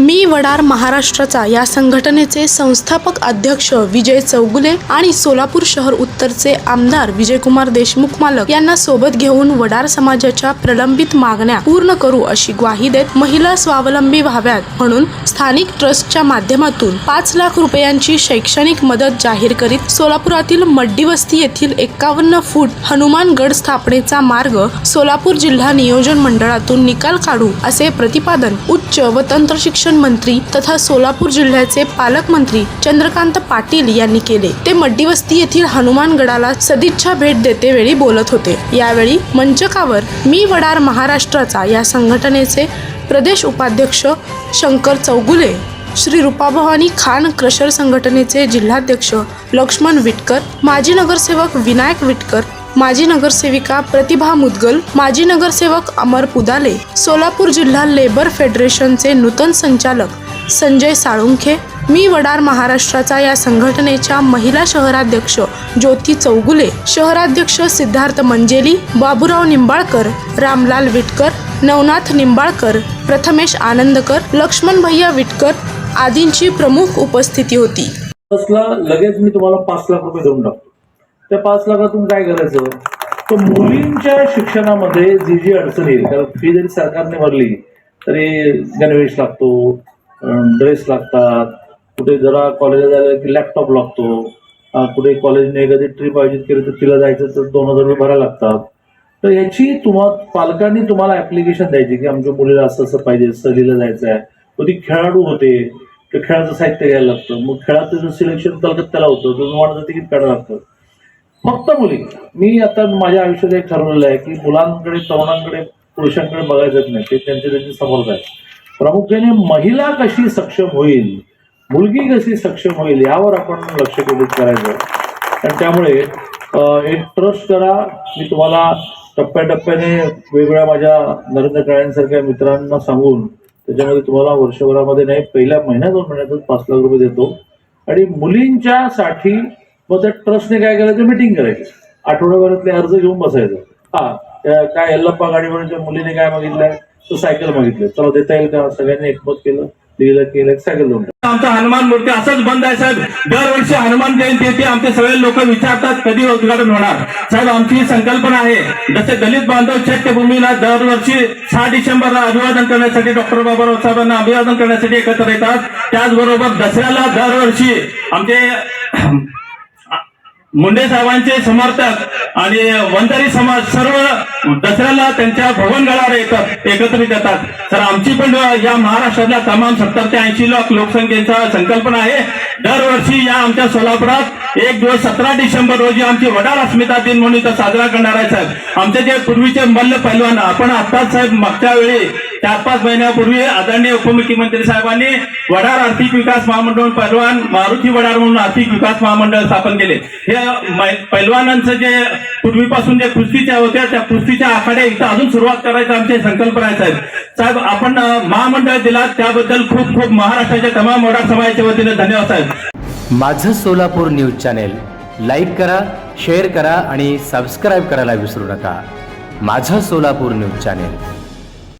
मी वडार महाराष्ट्राचा या संघटनेचे संस्थापक अध्यक्ष विजय चौगुले आणि सोलापूर शहर उत्तरचे आमदार विजयकुमार देशमुख मालक यांना सोबत घेऊन वडार समाजाच्या प्रलंबित मागण्या पूर्ण करू अशी ग्वाही देत महिला स्वावलंबी व्हाव्यात म्हणून स्थानिक ट्रस्टच्या माध्यमातून पाच लाख रुपयांची शैक्षणिक मदत जाहीर करीत सोलापुरातील मड्डीवस्ती येथील एकावन्न फूट हनुमानगड स्थापनेचा मार्ग सोलापूर जिल्हा नियोजन मंडळातून निकाल काढू असे प्रतिपादन उच्च व तंत्र शिक्षण मंत्री तथा सोलापूर जिल्ह्याचे पालकमंत्री चंद्रकांत पाटील यांनी केले. ते मड्डीवस्ती येथील हनुमानगडाला सदिच्छा भेट देते वेळी बोलत होते. यावेळी मंचकावर मी वडार महाराष्ट्राचा या संघटनेचे प्रदेश उपाध्यक्ष शंकर चौगुले श्री रूपाभवानी खान क्रशर संघटनेचे जिल्हाध्यक्ष लक्ष्मण विटकर माजी नगरसेवक विनायक विटकर माजी नगरसेविका प्रतिभा मुदगल माजी नगरसेवक अमर पुदाले सोलापूर जिल्हा लेबर फेडरेशनचे नूतन संचालक संजय साळुंखे मी वडार महाराष्ट्राचा या संघटनेच्या महिला शहराध्यक्ष ज्योती चौगुले शहराध्यक्ष सिद्धार्थ मंजेली बाबूराव निंबाळकर रामलाल विटकर नवनाथ निंबाळकर प्रथमेश आनंदकर लक्ष्मण भैया विटकर आदींची प्रमुख उपस्थिती होती. लगेच मी तुम्हाला पाच लाख रुपये देऊन टाकतो. त्या पाच लाखातून काय करायचं? तर मुलींच्या शिक्षणामध्ये जी जी अडचण येईल कारण फी जरी सरकारने भरली तरी गणवेश लागतो ड्रेस लागतात कुठे जरा कॉलेजला जायला की लॅपटॉप लागतो कुठे कॉलेजने एखादी ट्रिप आयोजित केली तर तिला जायचं तर दोन हजार रुपये भरायला लागतात. तर याची तुम्हा पालकांनी तुम्हाला ऍप्लिकेशन द्यायची की आमच्या मुलीला असं असं पाहिजे सहलीला जायचं आहे तो ती खेळाडू होते तर खेळाचं साहित्य घ्यायला लागतं. मग खेळात जर सिलेक्शन कलकत्त्याला होतं तर तुम्हाला तिकीट काढावं लागतं. फक्त मुली. मी आता माझ्या आयुष्यात एक ठरवलेलं आहे की मुलांकडे तरुणांकडे पुरुषांकडे बघायचं नाही. ते त्यांचे त्यांचे समोर आहे. प्रामुख्याने महिला कशी सक्षम होईल मुलगी कशी सक्षम होईल यावर आपण लक्ष केंद्रित करायचं. आणि त्यामुळे एक ट्रस्ट करा. मी तुम्हाला टप्प्याटप्प्याने वेगवेगळ्या माझ्या नरेंद्र काळ्यांसारख्या मित्रांना सांगून त्याच्यामध्ये तुम्हाला वर्षभरामध्ये नाही पहिल्या महिन्यात दोन महिन्यातच पाच लाख रुपये देतो. आणि मुलींच्यासाठी मग त्या ट्रस्टने काय करायचं मिटिंग करायची. आठवड्याभरातले अर्ज घेऊन बसायचं. हा काय यल्लप्पा गाडीवरच्या मुलीने काय मागितलंय तर सायकल मागितलं. चला देता येईल का? सगळ्यांनी एकमत केलं. लिहिलं केलं सायकल आमचा हनुमान मूर्ती असंच बंद आहे साहेब. दरवर्षी हनुमान जयंती येते. आमचे सगळे लोक विचारतात कधी उद्घाटन होणार? साहेब आमची ही संकल्पना आहे. जसे दलित बांधव चैत्यभूमीला दरवर्षी सहा डिसेंबरला अभिवादन करण्यासाठी डॉक्टर बाबाराव साहेबांना अभिवादन करण्यासाठी एकत्र येतात. त्याचबरोबर दसऱ्याला दरवर्षी आमचे मुंडे साहेबांचे समर्थक आणि वंजारी समाज सर्व दसऱ्याला त्यांच्या भवनगडावर येतात एकत्रित येतात. तर आमची पण या महाराष्ट्रातल्या तमाम सत्तर ते ऐंशी लाख लोकसंख्येचा संकल्पना आहे. दरवर्षी या आमच्या सोलापुरात एक दिवस सतरा डिसेंबर रोजी आमची वडार अस्मिता दिन म्हणून इथं साजरा करणार आहे साहेब. आमचे जे पूर्वीचे मल्ल पैलवान आपण आत्ताच साहेब मागच्या वेळी चार पाच महिन्यापूर्वी आदरणीय उपमुख्यमंत्री साहेबांनी वडार आर्थिक विकास महामंडळ पैलवान मारुती वडार म्हणून आर्थिक विकास महामंडळ स्थापन केले. हे मै- पैलवानांचं जे पूर्वीपासून जे कुस्तीच्या होत्या त्या कुस्तीच्या आखाड्या इथं अजून सुरुवात करायचं आमचे संकल्पना आहे साहेब. साहेब आपण महामंडळ दिला त्याबद्दल खूप खूप महाराष्ट्राच्या तमाम मोठा समाजाच्या वतीने धन्यवाद साहेब. माझं सोलापूर न्यूज चॅनेल लाईक करा शेअर करा आणि सबस्क्राईब करायला विसरू नका. माझं सोलापूर न्यूज चॅनेल.